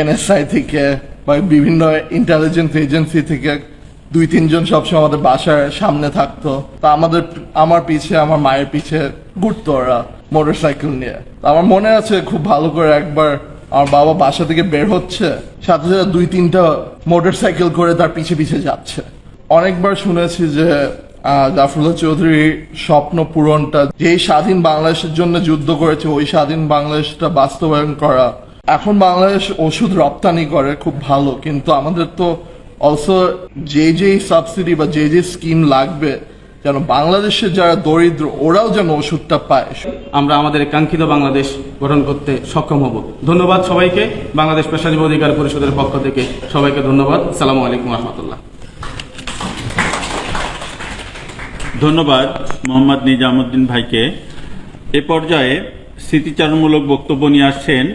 NSI থেকে বা বিভিন্ন ইন্টেলিজেন্স এজেন্সি থেকে দুই, তিনজন সবসময় আমাদের বাসার সামনে থাকতো। তা আমাদের, আমার পিছে, আমার মায়ের পিছে ঘুরতো ওরা মোটর সাইকেল নিয়ে আমার মনে আছে খুব ভালো করে একবার আমার বাবা বাসা থেকে বের হচ্ছে, সাথে সাথে দুই, তিনটা মোটর সাইকেল করে তার পিছে পিছে যাচ্ছে। অনেকবার শুনেছি যে জাফরুল্লাহ চৌধুরীর স্বপ্ন পূরণটা যেই স্বাধীন বাংলাদেশের জন্য যুদ্ধ করেছে, ওই স্বাধীন বাংলাদেশটা বাস্তবায়ন করা এখন বাংলাদেশ ওষুধ রপ্তানি করে খুব ভালো, কিন্তু আমাদের তো অলসো যে যে সাবসিডি বা যে যে স্কিম লাগবে, যেন বাংলাদেশের যারা দরিদ্র, ওরাও যেন ওষুধটা পায়। আমরা আমাদের কাঙ্ক্ষিত বাংলাদেশ গঠন করতে সক্ষম হব। ধন্যবাদ সবাইকে, বাংলাদেশ পেশাজীবী অধিকার পরিষদের পক্ষ থেকে সবাইকে ধন্যবাদ। সালামু আলাইকুম রহমতুল্লাহ। ধন্যবাদ মোহাম্মদ নিজামুদ্দিন ভাইকে। এ পর্যায়ে স্মৃতিচারণমূলক বক্তব্য নিয়ে আসছেন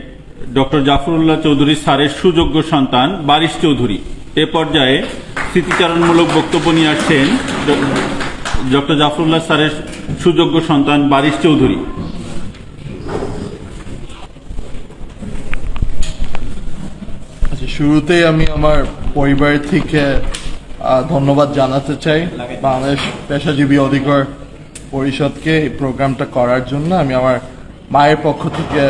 ডক্টর জাফরুল্লাহ চৌধুরী স্যারের সুযোগ্য সন্তান বারিশ চৌধুরী। এ পর্যায়ে স্মৃতিচারণমূলক বক্তব্য নিয়ে আসছেন ডক্টর জাফরুল্লাহ স্যারের সুযোগ্য সন্তান বারিশ চৌধুরী। আচ্ছা শুরুতেই আমি আমার পরিবার থেকে ধন্যবাদ জানাতে চাই বাংলাদেশ পেশাজীবী অধিকার পরিষদকে এই প্রোগ্রামটা করার জন্য। আমি আমার মায়ের পক্ষ থেকে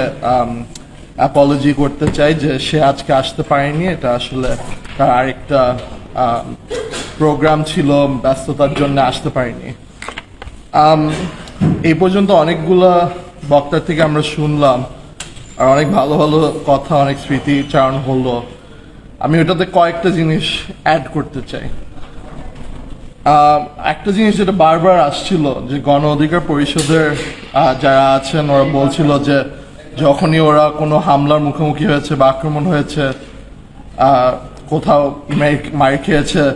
অ্যাপোলজি করতে চাই যে সে আজকে আসতে পারেনি। এটা আসলে তার আরেকটা প্রোগ্রাম ছিল, ব্যস্ততার জন্য আসতে পারেনি। এই পর্যন্ত অনেকগুলা বক্তার থেকে আমরা শুনলাম আর অনেক ভালো ভালো কথা, অনেক স্মৃতিচারণ হলো। আমি ওটাতে কয়েকটা জিনিস অ্যাড করতে চাই। একটা জিনিস যেটা বারবার আসছিল যে গণ অধিকার পরিষদের যারা আছেন, ওরা বলছিল যে যখনই ওরা কোনো হামলার মুখোমুখি হয়েছে বা আক্রমণ হয়েছে কোথাও মের- খেয়েছে,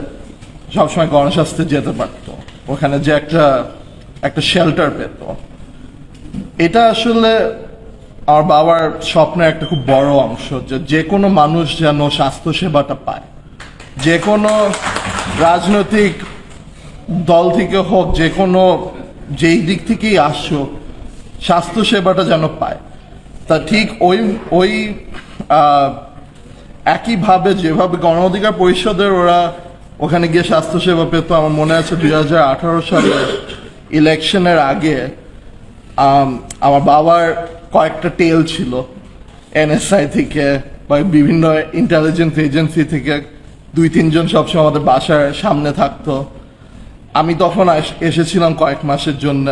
সবসময় গণস্বাস্থ্যে যেতে পারতো। ওখানে যে একটা একটা শেল্টার পেত। এটা আসলে আমার বাবার স্বপ্নের একটা খুব বড় অংশ যে যে কোনো মানুষ যেন স্বাস্থ্য সেবাটা পায়। যে কোনো রাজনৈতিক দল থেকে হোক যে কোনো যেই দিক থেকেই আসছো স্বাস্থ্য সেবাটা যেন পায়। তা ঠিক ওই ওই একইভাবে যেভাবে গণ অধিকার পরিষদের ওরা ওখানে গিয়ে স্বাস্থ্যসেবা পেত, আমার মনে আছে দুই হাজার আঠারো সালে ইলেকশনের আগে আমার বাবার কয়েকটা টেল ছিল, এনএসআই থেকে বা বিভিন্ন ইন্টেলিজেন্স এজেন্সি থেকে দুই, তিনজন সবসময় আমাদের বাসার সামনে থাকতো। আমি তখন এসেছিলাম কয়েক মাসের জন্য।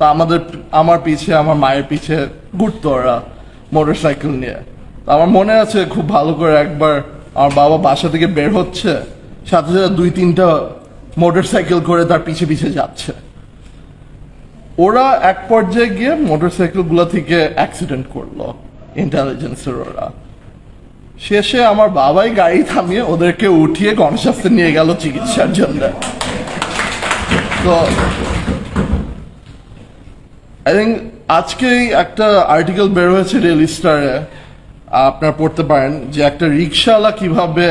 তা আমাদের আমার পিছে, আমার মায়ের পিছে ঘুরতো ওরা মোটর সাইকেল নিয়ে। তা আমার মনে আছে খুব ভালো করে একবার আমার বাবা বাসা থেকে বের হচ্ছে, সাথে সাথে দুই তিনটা মোটর সাইকেল করে তার পিছে পিছে যাচ্ছে। ওরা এক পর্যায়ে গিয়ে মোটর সাইকেলগুলো থেকে অ্যাক্সিডেন্ট করল ইন্টেলিজেন্সের ওরা। শেষে আমার বাবাই গাড়ি থামিয়ে ওদেরকে উঠিয়ে গণস্বাস্থ্যে নিয়ে গেল চিকিৎসার জন্য। তো আই থিঙ্ক আজকেই একটা আর্টিকেল বের হয়েছে রেল স্টারে আপনার পড়তে পারেন যে একটা রিক্সাওয়ালা কীভাবে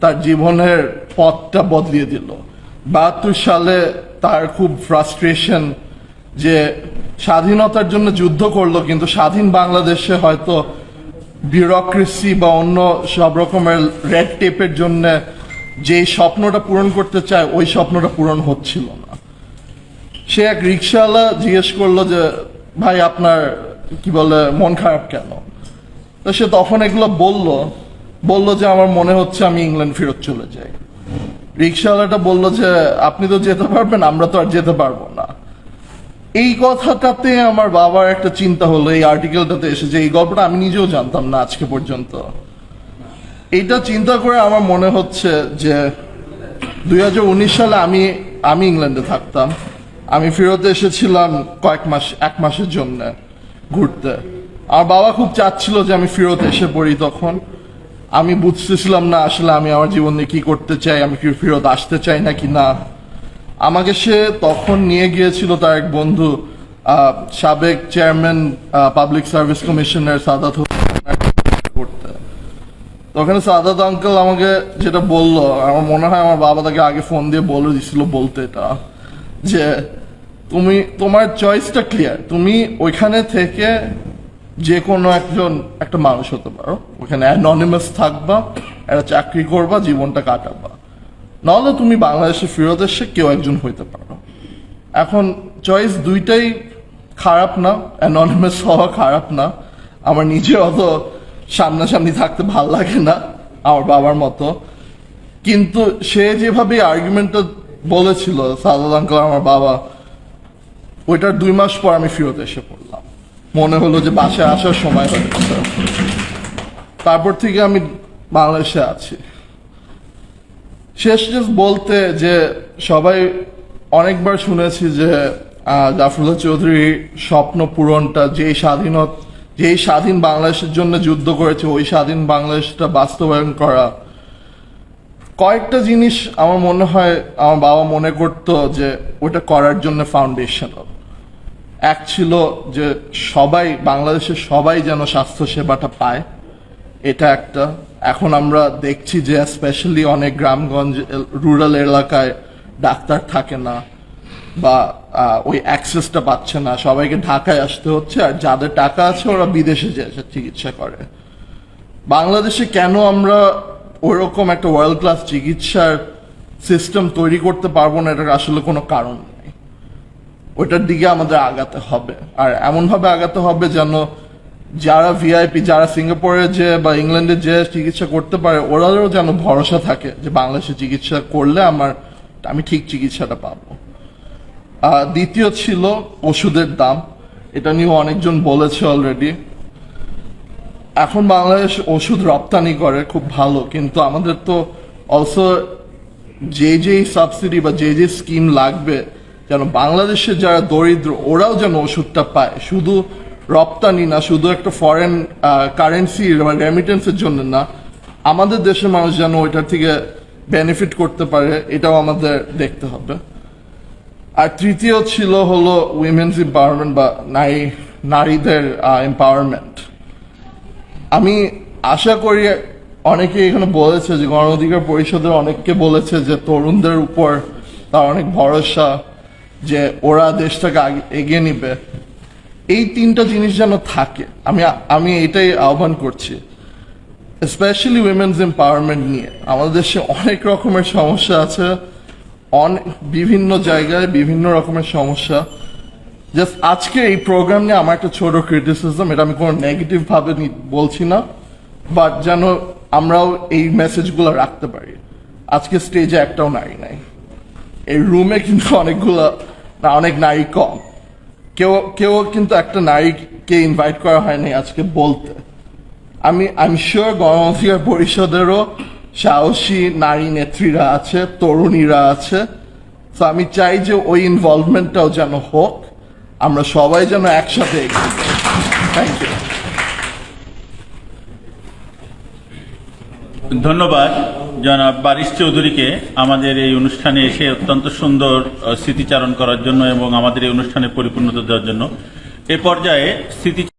তার জীবনের পথটা বদলিয়ে দিল। বাহাত্তর সালে তার খুব ফ্রাস্ট্রেশন যে স্বাধীনতার জন্য যুদ্ধ করল, কিন্তু স্বাধীন বাংলাদেশে হয়তো বিউরোক্রেসি বা অন্য সব রকমের রেড টেপের জন্য যে স্বপ্নটা পূরণ করতে চায়, ওই স্বপ্নটা পূরণ হচ্ছিল। সে এক রিক্সাওয়ালা জিজ্ঞেস করল যে, ভাই, আপনার কি বলে, মন খারাপ কেন? তো সে তখন এগুলো বলল বলল যে, আমার মনে হচ্ছে আমি ইংল্যান্ড ফেরত চলে যাই। রিক্সাওয়ালাটা বলল যে, আপনি তো যেতে পারবেন, আমরা তো আর যেতে পারব না। এই কথাটাতে আমার বাবার একটা চিন্তা হলো, এই আর্টিকেলটাতে এসে যে, এই গল্পটা আমি নিজেও জানতাম না আজকে পর্যন্ত। এইটা চিন্তা করে আমার মনে হচ্ছে যে, দুই হাজার উনিশ সালে আমি আমি ইংল্যান্ডে থাকতাম। আমি ফেরত এসেছিলাম কয়েক মাস, এক মাসের জন্য ঘুরতে। আমার বাবা খুব চাচ্ছিল যে আমি ফেরত এসে পড়ি তখন। আমি বুঝতেছিলাম, না, আসলে আমি আমার জীবনে কি করতে চাই, আমি কি ফেরত আসতে চাই নাকি না। আমাকে সে তখন নিয়ে গিয়েছিল তার এক বন্ধু সাবেক চেয়ারম্যান পাবলিক সার্ভিস কমিশনের সাদাত করতে তো ওখানে সাদাত আঙ্কেল আমাকে যেটা বলল, আমার মনে হয় আমার বাবা তাকে আগে ফোন দিয়ে বলে দিছিল বলতে এটা, যে তুমি তোমার চয়েসটা ক্লিয়ার তুমি ওইখানে থেকে যে কোনো একজন, একটা মানুষ হতে পারো। ওখানে অ্যাননিমাস থাকবা, একটা চাকরি করবা, জীবনটা কাটাবা। নাহলে তুমি বাংলাদেশে ফেরত এসে কেউ একজন হইতে পারো। এখন চয়েস দুইটাই খারাপ না অ্যাননিমাস হওয়া খারাপ না। আমার নিজে অত সামনাসামনি থাকতে ভালো লাগে না, আমার বাবার মতো। কিন্তু সে যেভাবে আর্গুমেন্টটা বলেছিল সাদাল আঙ্কেল, আমার বাবা ওইটার দুই মাস পর আমি ফেরত এসে পড়লাম। মনে হলো যে বাসায় আসার সময় হয়ে তারপর থেকে আমি বাংলাদেশে আছি। শেষ শেষ বলতে যে সবাই অনেকবার শুনেছি যে জাফরুল্লাহ চৌধুরী স্বপ্ন পূরণটা যেই স্বাধীনত যেই স্বাধীন বাংলাদেশের জন্য যুদ্ধ করেছে, ওই স্বাধীন বাংলাদেশটা বাস্তবায়ন করা। কয়েকটা জিনিস আমার মনে হয় আমার বাবা মনে করতো যে ওটা করার জন্য ফাউন্ডেশন এক ছিল যে সবাই বাংলাদেশের সবাই যেন স্বাস্থ্য সেবাটা পায়, এটা একটা। এখন আমরা দেখছি যে স্পেশালি অনেক গ্রামগঞ্জ রুরাল এলাকায় ডাক্তার থাকে না বা ওই অ্যাক্সেসটা পাচ্ছে না। সবাইকে ঢাকায় আসতে হচ্ছে আর যাদের টাকা আছে ওরা বিদেশে যে চিকিৎসা করে। বাংলাদেশে কেন আমরা ওরকম একটা ওয়ার্ল্ড ক্লাস চিকিৎসার সিস্টেম তৈরি করতে পারব না এটার আসলে কোনো কারণ নেই। ওইটার দিকে আমাদের আগাতে হবে। আর এমনভাবে আগাতে হবে যেন যারা ভিআইপি যারা সিঙ্গাপুরে যে বা ইংল্যান্ডে যে চিকিৎসা করতে পারে, ওরাও যেন ভরসা থাকে যে বাংলাদেশে চিকিৎসা করলে আমার, আমি ঠিক চিকিৎসাটা পাবো। দ্বিতীয় ছিল ওষুধের দাম। এটা নিয়েও অনেকজন বলেছে অলরেডি এখন বাংলাদেশ ওষুধ রপ্তানি করে খুব ভালো, কিন্তু আমাদের তো অলসো যে যেই সাবসিডি বা যে যে স্কিম লাগবে যেন বাংলাদেশের যারা দরিদ্র, ওরাও যেন ওষুধটা পায়। শুধু রপ্তানি না, শুধু একটা ফরেন কারেন্সি বা রেমিটেন্সের জন্য না, আমাদের দেশের মানুষ যেন ওইটার থেকে বেনিফিট করতে পারে, এটাও আমাদের দেখতে হবে। আর তৃতীয় ছিল হলো উইমেন্স এম্পাওয়ারমেন্ট বা নারী, নারীদের এম্পাওয়ারমেন্ট আমি আশা করি অনেকে এখানে বলেছে যে গণ অধিকার পরিষদের অনেককে বলেছে যে তরুণদের উপর তার অনেক ভরসা যে ওরা দেশটাকে এগিয়ে নিবে, এই তিনটা জিনিস যেন থাকে। আমি আমি এটাই আহ্বান করছি। স্পেশালি উইমেন্স এম্পাওয়ারমেন্ট নিয়ে। আমাদের দেশে অনেক রকমের সমস্যা আছে। অনেক বিভিন্ন জায়গায় বিভিন্ন রকমের সমস্যা। জাস্ট আজকে এই প্রোগ্রাম নিয়ে আমার একটা ছোট ক্রিটিসিজম এটা আমি কোনো নেগেটিভ ভাবে বলছি না। বাট যেন আমরাও এই মেসেজগুলো রাখতে পারি। আজকে স্টেজে একটাও নারী নাই। এই রুমে কিন্তু অনেকগুলো, না, অনেক নারী কম। কেউ কেউ কিন্তু একটা নারীকে ইনভাইট করা হয়নি আজকে বলতে। আমি আমি শিওর গণ পরিষদেরও সাহসী নারী নেত্রীরা আছে, তরুণীরা আছে। তো আমি চাই যে ওই ইনভলভমেন্টটাও যেন হোক। আমরা সবাই যেন একসাথে থ্যাংক ইউ ধন্যবাদ। জনাব বারিশ চৌধুরীকে আমাদের এই অনুষ্ঠানে এসে অত্যন্ত সুন্দর স্মৃতিচারণ করার জন্য এবং আমাদের এই অনুষ্ঠানে পরিপূর্ণতা দেওয়ার জন্য। এ পর্যায়ে স্মৃতি